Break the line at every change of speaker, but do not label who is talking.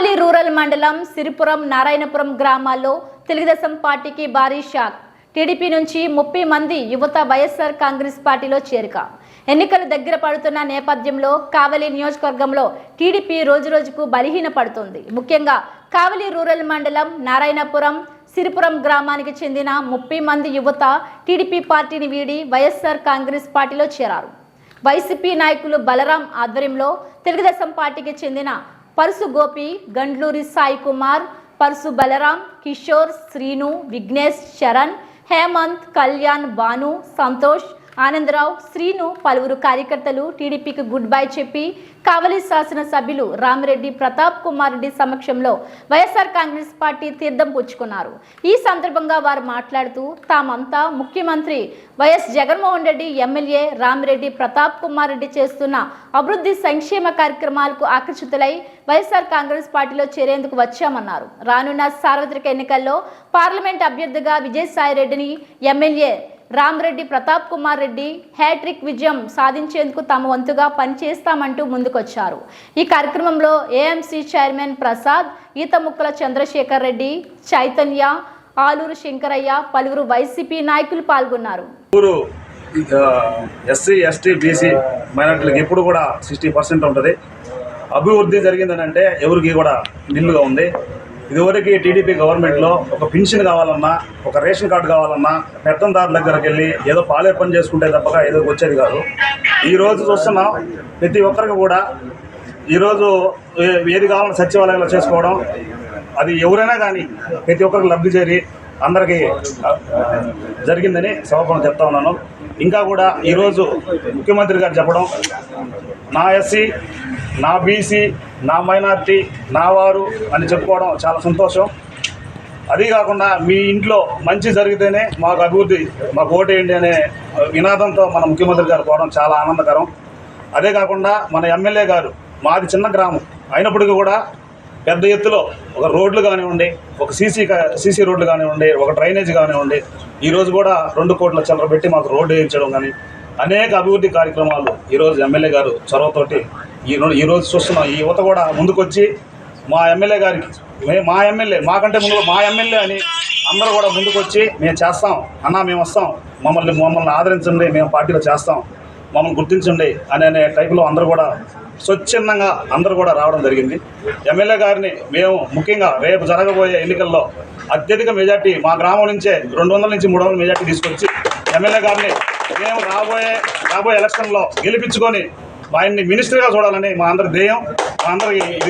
కావలి rural మండలం సిరిపురం నారాయణపురం గ్రామాల్లో తెలుగుదేశం పార్టీకి భారీ షాక్. టీడీపీ నుంచి ముప్పై మంది యువత వైఎస్ఆర్ కాంగ్రెస్ పార్టీలో చేరిక. ఎన్నికలు దగ్గర పడుతున్న నేపథ్యంలో కావలి నియోజకవర్గంలో టీడీపీ రోజురోజుకు బలహీన పడుతుంది ముఖ్యంగా కావలి రూరల్ మండలం నారాయణపురం సిరిపురం గ్రామానికి చెందిన ముప్పై మంది యువత టీడీపీ పార్టీని వీడి వైఎస్ఆర్ కాంగ్రెస్ పార్టీలో చేరారు. వైసీపీ నాయకులు బలరాం ఆధ్వర్యంలో తెలుగుదేశం పార్టీకి చెందిన పరుసు గోపి గండ్లూరి సాయి కుమార్ పరుసు బలరాం కిషోర్ శ్రీను విఘ్నేష్ శరణ్ హేమంత్ కళ్యాణ్ భాను సంతోష్ ఆనందరావు శ్రీను పలువురు కార్యకర్తలు టీడీపీకి గుడ్ బై చెప్పి కావలి శాసన సభ్యులు రామిరెడ్డి ప్రతాప్ కుమార్ రెడ్డి సమక్షంలో వైఎస్ఆర్ కాంగ్రెస్ పార్టీ తీర్థం పుచ్చుకున్నారు. ఈ సందర్భంగా వారు మాట్లాడుతూ తామంతా ముఖ్యమంత్రి Y S Jaganmohan Reddy MLA Ramireddy Pratap Kumar Reddy చేస్తున్న అభివృద్ధి సంక్షేమ కార్యక్రమాలకు ఆకర్షితులై వైఎస్ఆర్ కాంగ్రెస్ పార్టీలో చేరేందుకు వచ్చామన్నారు. రానున్న సార్వత్రిక ఎన్నికల్లో పార్లమెంట్ అభ్యర్థిగా విజయసాయి రెడ్డిని MLA Ramreddy Pratap Kumar Reddy hat trick విజయం సాధించేందుకు తమ వంతుగా పనిచేస్తామంటూ ముందుకొచ్చారు. ఈ కార్యక్రమంలో ఏఎంసీ చైర్మన్ ప్రసాద్ ఈతముక్కల చంద్రశేఖర్ రెడ్డి చైతన్య ఆలూరు శంకరయ్య పలువురు వైసీపీ నాయకులు పాల్గొన్నారు.
ఎస్సీ ఎస్టీ బీసీ మైనార్టీలకు ఎప్పుడు కూడా సిక్స్టీ పర్సెంట్ ఉంటుంది. అభివృద్ధి జరిగిందని అంటే ఎవరికి కూడా నిల్లుగా ఉంది. ఇదివరకు టీడీపీ గవర్నమెంట్లో ఒక పెన్షన్ కావాలన్నా ఒక రేషన్ కార్డు కావాలన్నా పెత్తందారు దగ్గరికి వెళ్ళి ఏదో పాలే పని చేసుకుంటే తప్పక ఏదో వచ్చేది కాదు. ఈరోజు చూస్తున్నాం ప్రతి ఒక్కరికి కూడా ఈరోజు ఏ- ఏది కావాలన్నా సచివాలయంలో చేసుకోవడం అది ఎవరైనా కానీ ప్రతి ఒక్కరికి లబ్ధి చేరి అందరికీ జరిగిందని సభపం చెప్తా ఉన్నాను. ఇంకా కూడా ఈరోజు ముఖ్యమంత్రి గారు చెప్పడం నా ఎస్సీ నా బీసీ నా మైనార్టీ నా వారు అని చెప్పుకోవడం చాలా సంతోషం. అది కాకుండా మీ ఇంట్లో మంచి జరిగితేనే మాకు అభివృద్ధి మాకు ఓటేయండి అనే నినాదంతో మన ముఖ్యమంత్రి గారు పోవడం చాలా ఆనందకరం. అదే కాకుండా మన ఎమ్మెల్యే గారు మాది చిన్న గ్రామం. అయినప్పటికీ కూడా పెద్ద ఎత్తులో ఒక రోడ్లు కానివ్వండి ఒక సీసీ సీసీ రోడ్లు కానివ్వండి ఒక డ్రైనేజ్ కానివ్వండి ఈరోజు కూడా రెండు కోట్ల చిల్లర పెట్టి మాకు రోడ్డు వేయించడం కానీ అనేక అభివృద్ధి కార్యక్రమాలు ఈరోజు ఎమ్మెల్యే గారు చొరవతోటి ఈ ఈరోజు చూస్తున్నాం. ఈ యువత కూడా ముందుకొచ్చి మా ఎమ్మెల్యే గారికి మా ఎమ్మెల్యే మాకంటే ముందు మా ఎమ్మెల్యే అని అందరూ కూడా ముందుకొచ్చి మేము చేస్తాం. అన్న మేము వస్తాం. మమ్మల్ని మమ్మల్ని ఆదరించండి. మేము పార్టీలో చేస్తాం. మమ్మల్ని గుర్తించండి అనే అనే టైపులో అందరూ కూడా స్వచ్ఛందంగా అందరూ కూడా రావడం జరిగింది. ఎమ్మెల్యే గారిని మేము ముఖ్యంగా రేపు జరగబోయే ఎన్నికల్లో అత్యధిక మెజార్టీ మా గ్రామం నుంచే రెండు వందల నుంచి మూడు వందల మెజార్టీ తీసుకొచ్చి ఎమ్మెల్యే గారిని మేము రాబోయే రాబోయే ఎలక్షన్లో గెలిపించుకొని ఆయన్ని మినిస్టర్గా చూడాలని మా అందరి ధ్యేయం. మా అందరికి